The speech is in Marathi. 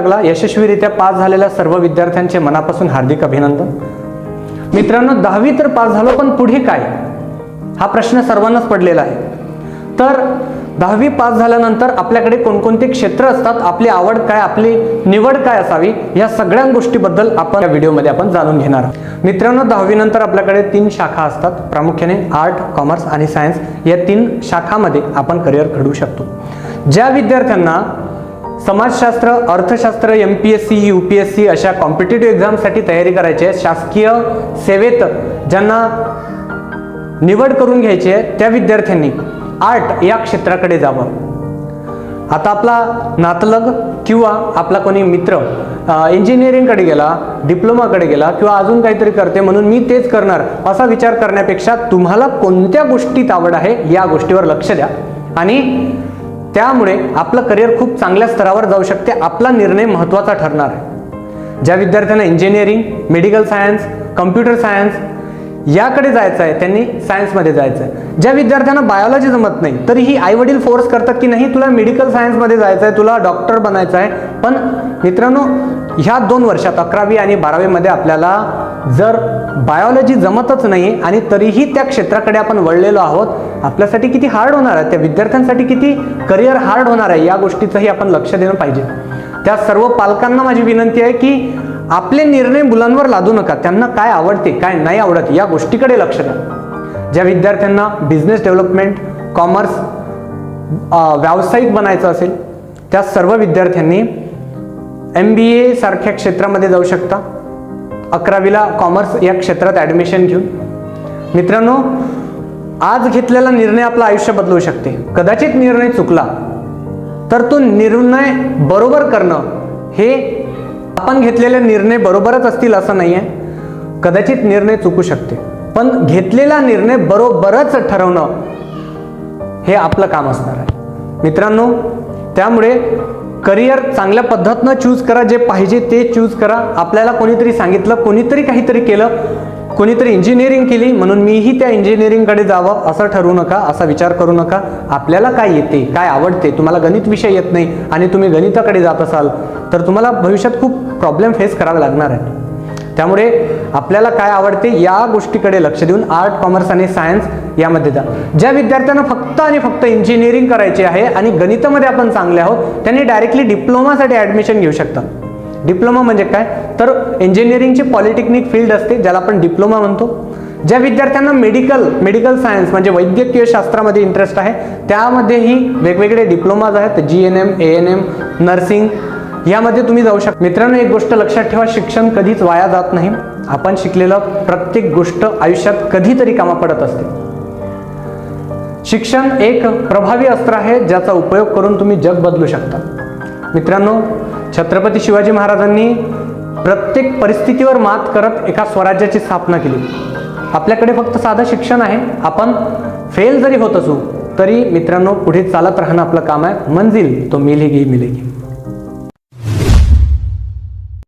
लागला. यशस्वीरित्या पास झालेल्या सर्व विद्यार्थ्यांचे मनापासून हार्दिक अभिनंदन. मित्रांनो दहावी तर पास झालो पण पुढे काय? हा प्रश्न सर्वांनाच पडलेला आहे. तर दहावी पास झाल्यानंतर आपल्याकडे कोणकोणते क्षेत्र असतात? आपली आवड काय? आपली निवड काय असावी? या सगळ्या गोष्टीबद्दल आपण या व्हिडिओमध्ये आपण जाणून घेणार मित्रांनो दहावी नंतर आपल्याकडे तीन शाखा असतात. प्रामुख्याने आर्ट कॉमर्स आणि सायन्स या तीन शाखामध्ये आपण करिअर घडवू शकतो. ज्या विद्यार्थ्यांना समाजशास्त्र अर्थशास्त्र M P S C U P S C अशा कॉम्पिटेटिव्ह एक्झामसाठी तयारी करायची आहे. शासकीय सेवेत ज्यांना निवड करून घ्यायची आहे त्या विद्यार्थ्यांनी आर्ट या क्षेत्राकडे जावं. आता आपला नातलग किंवा आपला कोणी मित्र इंजिनिअरिंगकडे गेला डिप्लोमाकडे गेला किंवा अजून काहीतरी करते म्हणून मी तेच करणार असा विचार करण्यापेक्षा तुम्हाला कोणत्या गोष्टीत आवड आहे या गोष्टीवर लक्ष द्या. आणि त्यामुळे आपलं करिअर खूप चांगल्या स्तरावर जाऊ शकते. आपला निर्णय महत्त्वाचा ठरणार आहे. ज्या विद्यार्थ्यांना engineering medical science computer science याकडे जायचं आहे त्यांनी सायन्समध्ये जायचं आहे. ज्या विद्यार्थ्यांना बायोलॉजी जमत नाही तरीही आई वडील फोर्स करतात की नाही तुला मेडिकल सायन्समध्ये जायचं आहे तुला डॉक्टर बनायचं आहे. पण मित्रांनो ह्या दोन वर्षात अकरावी आणि बारावीमध्ये आपल्याला जर बायोलॉजी जमतच नाही आणि तरीही त्या क्षेत्राकडे आपण वळलेलो आहोत आपल्यासाठी किती हार्ड होणार आहे त्या विद्यार्थ्यांसाठी किती करिअर हार्ड होणार आहे या गोष्टीचंही आपण लक्ष देणं पाहिजे. त्या सर्व पालकांना माझी विनंती आहे की आपले निर्णय मुलांवर लादू नका त्यांना काय आवडते काय नाही आवडत या गोष्टीकडे लक्ष द्या. ज्या विद्यार्थ्यांना बिझनेस डेव्हलपमेंट कॉमर्स व्यावसायिक बनायचं असेल त्या सर्व विद्यार्थ्यांनी एम बी ए सारख्या क्षेत्रामध्ये जाऊ शकता. अकरावीला कॉमर्स या क्षेत्रात ॲडमिशन घेऊन. मित्रांनो आज घेतलेला निर्णय आपलं आयुष्य बदलू शकते. कदाचित निर्णय चुकला तर तो निर्णय बरोबर करणं हे आपण घेतलेले निर्णय बरोबरच असतील असं नाही आहे कदाचित निर्णय चुकू शकते पण घेतलेला निर्णय बरोबरच ठरवणं हे आपलं काम असणार आहे. मित्रांनो त्यामुळे करिअर चांगल्या पद्धतीनं चूज करा जे पाहिजे ते चूज करा. आपल्याला कोणीतरी सांगितलं कोणीतरी काहीतरी केलं कोणीतरी इंजिनिअरिंग केली म्हणून मीही त्या इंजिनिअरिंगकडे जावं असं ठरवू नका असा विचार करू नका. आपल्याला काय येते काय आवडते तुम्हाला गणित विषय येत नाही आणि तुम्ही गणिताकडे जात असाल तर तुम्हाला भविष्यात खूप प्रॉब्लेम फेस करावे लागणार आहे त्यामुळे आपल्याला काय आवडते या गोष्टीकडे लक्ष देऊन आर्ट कॉमर्स आणि सायन्स यामध्ये जा. ज्या विद्यार्थ्यांना फक्त आणि फक्त इंजिनिअरिंग करायची आहे आणि गणितामध्ये आपण चांगले आहोत त्यांनी डायरेक्टली डिप्लोमासाठी ॲडमिशन घेऊ शकतात डिप्लोमा म्हणजे काय? तर इंजिनिअरिंगची पॉलिटेक्निक फील्ड असते ज्याला आपण डिप्लोमा म्हणतो. ज्या विद्यार्थ्यांना मेडिकल मेडिकल सायन्स म्हणजे वैद्यकीय शास्त्रामध्ये इंटरेस्ट आहे त्यामध्येही वेगवेगळे डिप्लोमाज आहेत G N M A N M nursing यामध्ये तुम्ही जाऊ शकता. मित्रांनो एक गोष्ट लक्षात ठेवा शिक्षण कधीच वाया जात नाही. आपण शिकलेलं प्रत्येक गोष्ट आयुष्यात कधीतरी कामा पडत असते. शिक्षण एक प्रभावी अस्त्र आहे ज्याचा उपयोग करून तुम्ही जग बदलू शकता. मित्रांनो छत्रपती शिवाजी महाराजांनी प्रत्येक परिस्थितीवर मात करत एका स्वराज्याची स्थापना केली. आपल्याकडे फक्त साधं शिक्षण आहे. आपण फेल जरी होत असू तरी मित्रांनो पुढे चालत राहणं आपलं काम आहे. मंजिल तो मिलेगी मिलेगी.